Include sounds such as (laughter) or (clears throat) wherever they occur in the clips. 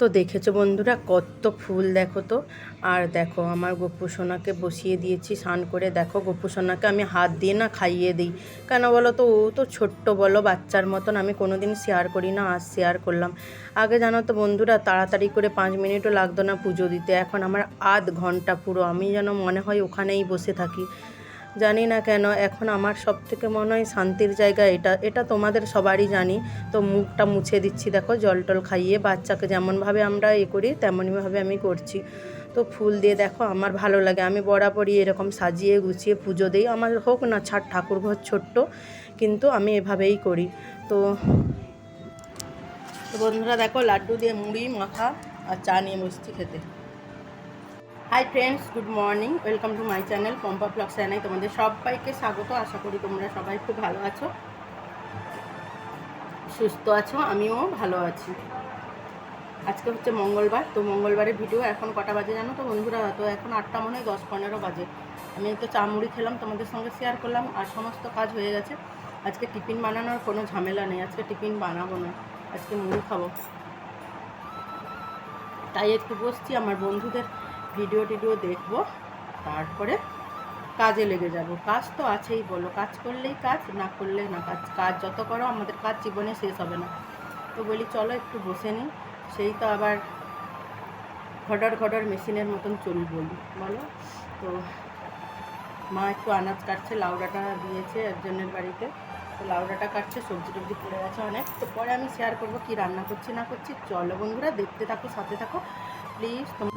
তো দেখেছ বন্ধুরা, কত ফুল দেখো তো। আর দেখো, আমার গপু সোনাকে বসিয়ে দিয়েছি, স্নান করে দেখো। গপু সোনাকে আমি হাত দিয়ে না খাইয়ে দিই। কেন বলো তো, ও তো ছোট্ট বলো, বাচ্চার মতন। আমি কোনো দিন শেয়ার করি না আজ শেয়ার করলাম। আগে জানো তো বন্ধুরা, তাড়াতাড়ি করে পাঁচ মিনিটও লাগতো না পুজো দিতে। এখন আমার আধ ঘণ্টা পুরো আমি যেন মনে হয় ওখানেই বসে থাকি। জানি না কেন, এখন আমার সব থেকে মনে হয় শান্তির জায়গা এটা এটা তোমাদের সবারই জানি। তো মুখটা মুছে দিচ্ছি, দেখো, জল টল খাইয়ে বাচ্চাকে যেমনভাবে আমরা এ করি, তেমনইভাবে আমি করছি। তো ফুল দিয়ে দেখো, আমার ভালো লাগে, আমি বরাবরই এরকম সাজিয়ে গুছিয়ে পুজো দিই। আমার হোক না ছাড় ঠাকুর ঘর ছোট্ট, কিন্তু আমি এভাবেই করি। তো বন্ধুরা দেখো, লাড্ডু দিয়ে মুড়ি, মাখা আর চা নিয়ে বসছি খেতে। Hi friends good morning welcome to my channel Pampa blog channel তোমাদের সবাইকে স্বাগত। আশা করি তোমরা সবাই খুব ভালো আছো। সুস্থ আছো, আমিও ভালো আছি। আজকে হচ্ছে মঙ্গলবার, তো মঙ্গলবারের ভিডিও এখন কটা বাজে জানো তো বন্ধুরা? তো এখন আটটা মনে হয় দশ পনেরো বাজে। আমি তো চা মুড়ি খেলাম, তোমাদের সঙ্গে শেয়ার করলাম আর সমস্ত কাজ হয়ে গেছে। আজকে টিফিন বানানোর কোনো ঝামেলা নেই, আজকে টিফিন বানাবো না, আজকে মুড়ি খাব। তাই একটু বসছি, আমার বন্ধুদের ভিডিও টিডিও দেখব, তারপরে কাজে লেগে যাব। কাজ তো আছেই বলো, কাজ করলেই কাজ, না করলে না কাজ। কাজ যত করো, আমাদের কাজ জীবনে শেষ হবে না। তো বলি, চলো একটু বসে নিই, সেই তো আবার ঘডর ঘডর মেশিনের মতন চলবো বলি, বলো? তো মা একটু আনাজ কাটছে লাউডাটা দিয়েছে একজনের বাড়িতে। তো লাউডাটা কাটছে, সবজি টবজি পড়ে গেছে অনেক। তো পরে আমি শেয়ার করব কি রান্না করছি, না করছি। চলো বন্ধুরা, দেখতে থাকো, সাথে থাকো। প্লিজ তোমরা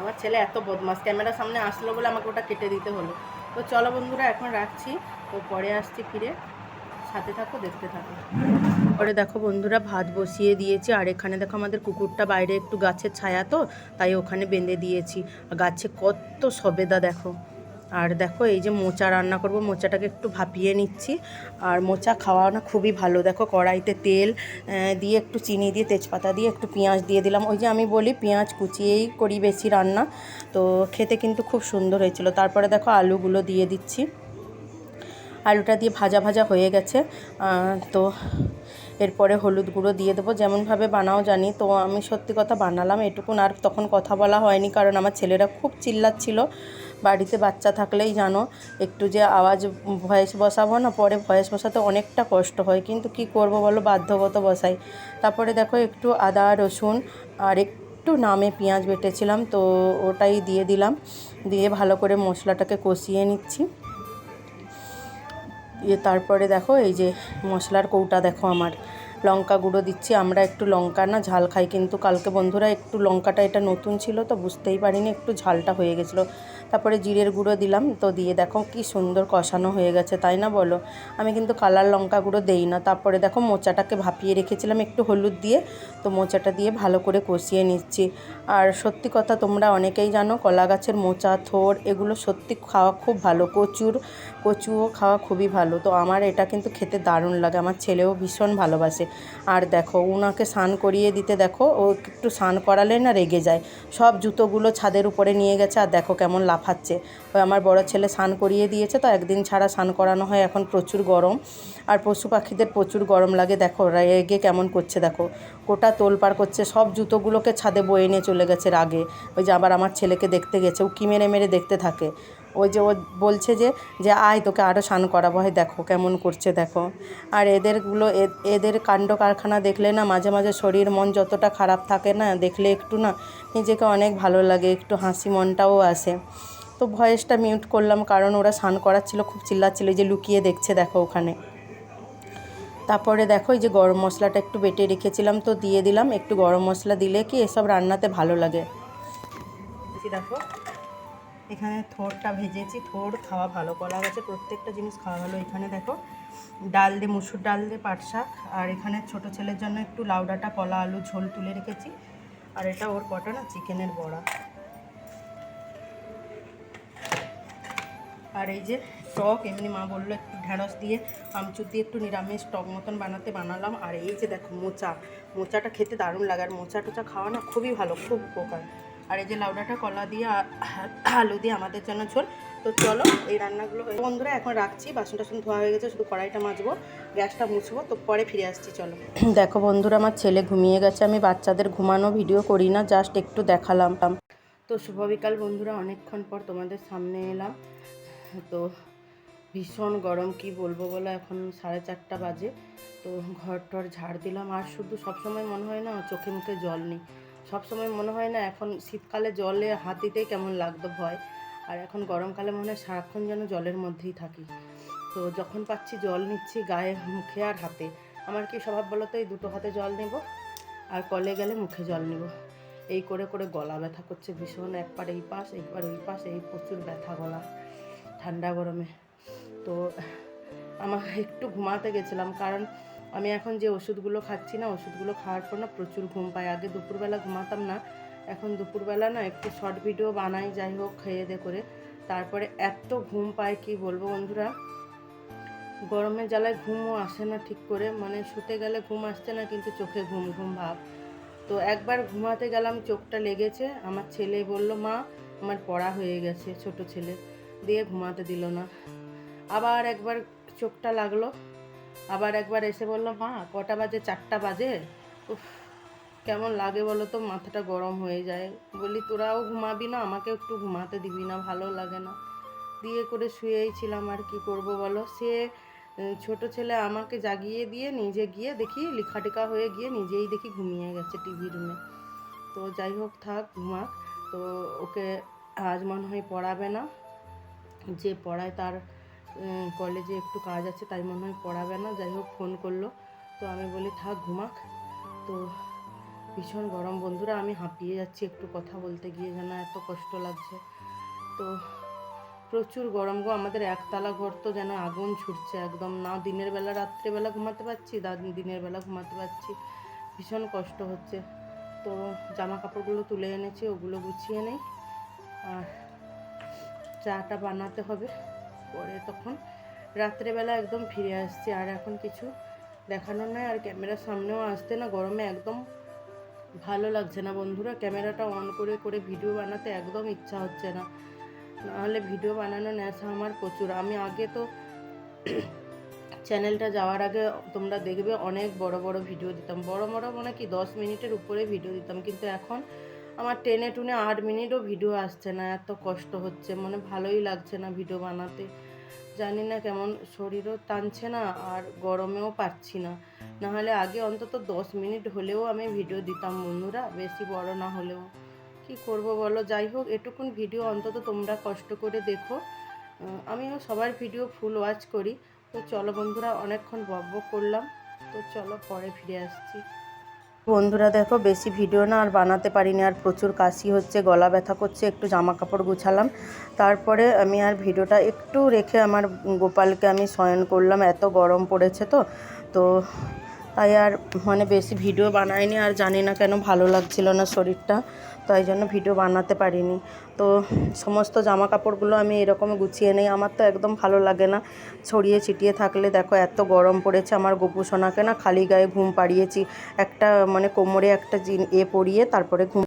আমার ছেলে এত বদমাস ক্যামেরার সামনে আসলো বলে আমাকে ওটা কেটে দিতে হলো। তো চলো বন্ধুরা, এখন রাখছি। তো পরে আসছি ফিরে। সাথে থাকো, দেখতে থাকো। পরে দেখো বন্ধুরা, ভাত বসিয়ে দিয়েছি। আর এখানে দেখো আমাদের কুকুরটা বাইরে একটু গাছের ছায়া তো, তাই ওখানে বেঁধে দিয়েছি। গাছে কত সবেদা দেখো। আর দেখো, এই যে মোচা রান্না করব, মোচাটাকে একটু ভাপিয়ে নিচ্ছি। আর মোচা খাওয়া না খুবই ভালো। দেখো, কড়াইতে তেল দিয়ে একটু চিনি দিয়ে, তেজপাতা দিয়ে একটু পেঁয়াজ দিয়ে দিলাম। ওই যে আমি বলি, পেঁয়াজ কুচিয়েই করি বেশি রান্না। তো খেতে কিন্তু খুব সুন্দর হয়েছিল। তারপরে দেখো, আলুগুলো দিয়ে দিচ্ছি। আলুটা দিয়ে ভাজা ভাজা হয়ে গেছে। তো এরপরে হলুদ গুঁড়ো দিয়ে দেবো। যেমনভাবে বানাও জানি, তো আমি সত্যি কথা বানালাম এটুকুন। আর তখন কথা বলা হয়নি, কারণ আমার ছেলেরা খুব চিল্লাচ্ছিল। বাড়িতে বাচ্চা থাকলেই জানো, একটু যে আওয়াজ ভয়েস বসাবো না, পরে ভয়েস বসাতে অনেকটা কষ্ট হয়, কিন্তু কি করব বলো, বাধ্যগত বসাই। তারপরে দেখো একটু আদা, রসুন আর একটু নামে পেঁয়াজ বেটেছিলাম, তো ওটাই দিয়ে দিলাম, দিয়ে ভালো করে মশলাটাকে কষিয়ে নিচ্ছি। দিয়ে তারপরে দেখো এই যে মশলার কৌটা দেখো আমার, লঙ্কা গুঁড়ো দিচ্ছি, আমরা একটু লঙ্কা না ঝাল খাই, কিন্তু কালকে বন্ধুরা একটু লঙ্কাটা এটা নতুন ছিল, তো বুঝতেই পারিনি, একটু ঝালটা হয়ে গেছিল। তারপরে জিরের গুঁড়ো দিলাম। তো দিয়ে দেখো কি সুন্দর কষানো হয়ে গেছে, তাই না বলো? আমি কিন্তু কালার লঙ্কা গুঁড়ো দেই না। তারপরে দেখো মোচাটাকে ভাপিয়ে রেখেছিলাম একটু হলুদ দিয়ে। তো মোচাটা দিয়ে ভালো করে কষিয়ে নিচ্ছি। আর সত্যি কথা তোমরা অনেকেই জানো, কলা গাছের মোচা, থোর, এগুলো সত্যি খাওয়া খুব ভালো। কচুর, কচুও খাওয়া খুবই ভালো। তো আমার এটা কিন্তু খেতে দারুণ লাগে। আমার ছেলেও ভীষণ ভালোবাসে। আর দেখো উনাকে স্নান করিয়ে দিতে দেখো, ও একটু স্নান করালে না রেগে যায়। সব জুতোগুলো ছাদের উপরে নিয়ে গেছে। আর দেখো কেমন লাফাচ্ছে। ওই আমার বড় ছেলে স্নান করিয়ে দিয়েছে তো একদিন ছাড়া স্নান করানো হয়, এখন প্রচুর গরম। আর পশু পাখিদের প্রচুর গরম লাগে, দেখো রেগে কেমন করছে, দেখো। গোটা তোলপাড় করছে, সব জুতোগুলোকে ছাদে বয়ে নিয়ে চলে গেছে রাগে। ওই যে আবার আমার ছেলেকে দেখতে গেছে, ও কি মেরে মেরে দেখতে থাকে। ওই যে ও বলছে যে যে আয় তোকে আরও স্নান করাবো। হয় দেখো কেমন করছে, দেখো। আর এদেরগুলো এদের কাণ্ড কারখানা দেখলে না মাঝে মাঝে শরীর মন যতটা খারাপ থাকে না, দেখলে একটু না নিজেকে অনেক ভালো লাগে, একটু হাসি মনটাও আসে। তো ভয়েসটা মিউট করলাম কারণ ওরা স্নান করাচ্ছিল, খুব চিল্লাচ্ছিল যে লুকিয়ে দেখছে, দেখো ওখানে। তারপরে দেখো এই যে গরম মশলাটা একটু বেটে রেখেছিলাম তো, দিয়ে দিলাম। একটু গরম মশলা দিলে কি এসব রান্নাতে ভালো লাগে। দেখো এখানে থোরটা ভেজেছি, থোর খাওয়া ভালো কলা গেছে, প্রত্যেকটা জিনিস খাওয়া ভালো। এখানে দেখো, ডাল দিয়ে, মুসুর ডাল দিয়ে পাট শাক, আর এখানে ছোট ছেলের জন্য একটু লাউ লাউডাটা কলা, আলু, ঝোল তুলে রেখেছি। আর এটা ওর কটা না, চিকেনের বড়া। আর এই যে টক, এমনি মা বলল একটু ঢ্যাঁড়স দিয়ে, আমচুর দিয়ে একটু নিরামিষ টক মতন বানাতে বানালাম। আর এই যে দেখো মোচা, মোচাটা খেতে দারুণ লাগে। আর মোচা টোচা খাওয়া না খুবই ভালো, খুব উপকার। আর এই যে লাউডাটা কলা দিয়ে আলু দিয়ে আমাদের জন্য ঝোল। তো চলো এই রান্নাগুলো হয়ে বন্ধুরা এখন রাখছি। বাসন টাসন ধোয়া হয়ে গেছে শুধু কড়াইটা মাজবো গ্যাসটা মুছবো। তো পরে ফিরে আসছি চলো। (clears throat) দেখো বন্ধুরা আমার ছেলে ঘুমিয়ে গেছে। আমি বাচ্চাদের ঘুমানো ভিডিও করি না জাস্ট একটু দেখালাম। তো শুভ বিকাল বন্ধুরা অনেকক্ষণ পর তোমাদের সামনে এলাম। তো ভীষণ গরম কি বলব বলো? এখন সাড়ে চারটা বাজে। তো ঘর টর ঝাড় দিলাম। আর শুধু সবসময় মনে হয় না চোখে মুখে জল নেই। সবসময় মনে হয় না এখন শীতকালে জলে হাত দিতেই কেমন লাগতো ভয়। আর এখন গরমকালে মনে হয় সারাক্ষণ যেন জলের মধ্যেই থাকি। তো যখন পাচ্ছি জল নিচ্ছি গায়ে, মুখে আর হাতে। আমার কি স্বভাব বলো তো এই দুটো হাতে জল নেব আর কলে গেলে মুখে জল নেব। এই করে করে গলা ব্যথা করছে ভীষণ। একবার এই পাশ, একবার ওই পাশ। এই প্রচুর ব্যথা গলা, ঠান্ডা গরমে। তো আমার একটু ঘুমাতে গেছিলাম কারণ আমি এখন যে ওষুধগুলো খাচ্ছি না, ওষুধগুলো খাওয়ার পর না প্রচুর ঘুম পাই আগে দুপুরবেলা ঘুমাতাম না, এখন দুপুরবেলা না একটু শর্ট ভিডিও বানাই, যাই হোক, খেয়ে দে করে। তারপরে এত ঘুম পায়, কি বলব বন্ধুরা? গরমের জ্বালায় ঘুমও আসে না ঠিক করে মানে শুতে গেলে ঘুম আসছে না, কিন্তু চোখে ঘুম ঘুম ভাব। তো একবার ঘুমাতে গেলাম, চোখটা লেগেছে, আমার ছেলে বলল, মা, আমার পড়া হয়ে গেছে, ছোট ছেলে। দিয়ে ঘুমাতে দিল না। আবার একবার চোখটা লাগল আবার একবার এসে বলল মা, কটা বাজে? চারটা বাজে? উফ, কেমন লাগে বলো তো, মাথাটা গরম হয়ে যায়। বলি, তোরাও ঘুমাবি না আমাকে একটু ঘুমাতে দিবি না, ভালো লাগে না। দিয়ে করে শুয়েই ছিলাম, আর কি করব বলো? সে ছোট ছেলে আমাকে জাগিয়ে দিয়ে নিজে গিয়ে দেখি, লিখাটিকা হয়ে গিয়ে নিজেই দেখি ঘুমিয়ে গেছে টিভি রুমে তো যাই হোক, থাক, ঘুমাক। তো ওকে আজ মনে হয় পড়াবে না। যে পড়ায় তার কলেজে একটু কাজ আছে, তাই মনে হয় পড়াবে না, যাই হোক ফোন করল। তো আমি বলি, থাক, ঘুমাক। তো ভীষণ গরম, বন্ধুরা, আমি হাঁপিয়ে যাচ্ছি, একটু কথা বলতে গিয়ে যেন এত কষ্ট লাগছে। তো প্রচুর গরম গো, আমাদের একতলা ঘর তো যেন আগুন ছুটছে একদম। না, দিনের বেলা, রাত্রেবেলা ঘুমাতে পারছি দিনের বেলা ঘুমাতে পারছি। ভীষণ কষ্ট হচ্ছে। তো জামা কাপড়গুলো তুলে এনেছি, ওগুলো গুছিয়ে নেই। আর চাটা বানাতে হবে। পরে তখন রাত্রেবেলা একদম ফিরে আসছি, আর এখন কিছু দেখানোর নয় আর ক্যামেরার সামনেও আসতে না, গরমে একদম ভালো লাগছে না বন্ধুরা। ক্যামেরাটা অন করে করে ভিডিও বানাতে একদম ইচ্ছা হচ্ছে না। নাহলে ভিডিও বানানো নেশা আমার প্রচুর। আমি আগে তো (clears throat) চ্যানেলটা যাওয়ার আগে তোমরা দেখবে অনেক বড় বড় ভিডিও দিতাম। বড় বড় মানে কি, দশ মিনিটের উপরে ভিডিও দিতাম। কিন্তু এখন আমার টেনে টুনে আট মিনিটও ভিডিও আসছে না। এত কষ্ট হচ্ছে মানে ভালোই লাগছে না ভিডিও বানাতে। জানি না কেমন শরীরও টানছে না আর গরমেও পাচ্ছি না। নাহলে আগে অন্তত দশ মিনিট হলেও আমি ভিডিও দিতাম বন্ধুরা, বেশি বড় না হলেও। কি করব বলো? যাই হোক, এটুকুন ভিডিও অন্তত তোমরা কষ্ট করে দেখো। আমিও সবার ভিডিও ফুল ওয়াচ করি। তো চলো বন্ধুরা, অনেকক্ষণ বক করলাম। তো চলো পরে ফিরে আসছি। বন্ধুরা দেখো, বেশি ভিডিও না, আর বানাতে পারিনি। আর প্রচুর কাশি হচ্ছে, গলা ব্যথা করছে, একটু জামা কাপড় গুছালাম। তারপরে আমি আর ভিডিওটা একটু রেখে আমার গোপালকে আমি শয়ন করলাম। এত গরম পড়েছে তো তো তাই আর মানে বেশি ভিডিও বানাইনি আর জানি না কেন ভালো লাগছিল না শরীরটা, তাই জন্য ভিডিও বানাতে পারিনি। তো সমস্ত জামা কাপড়গুলো আমি এরকম গুছিয়ে নেই, আমার তো একদম ভালো লাগে না। ছড়িয়ে ছিটিয়ে থাকলে দেখো এত গরম পড়েছে, আমার গোপু সোনাকে না খালি গায়ে ঘুম পাড়িয়েছি। একটা মানে কোমরে একটা জিন এ পরিয়ে তারপরে ঘুম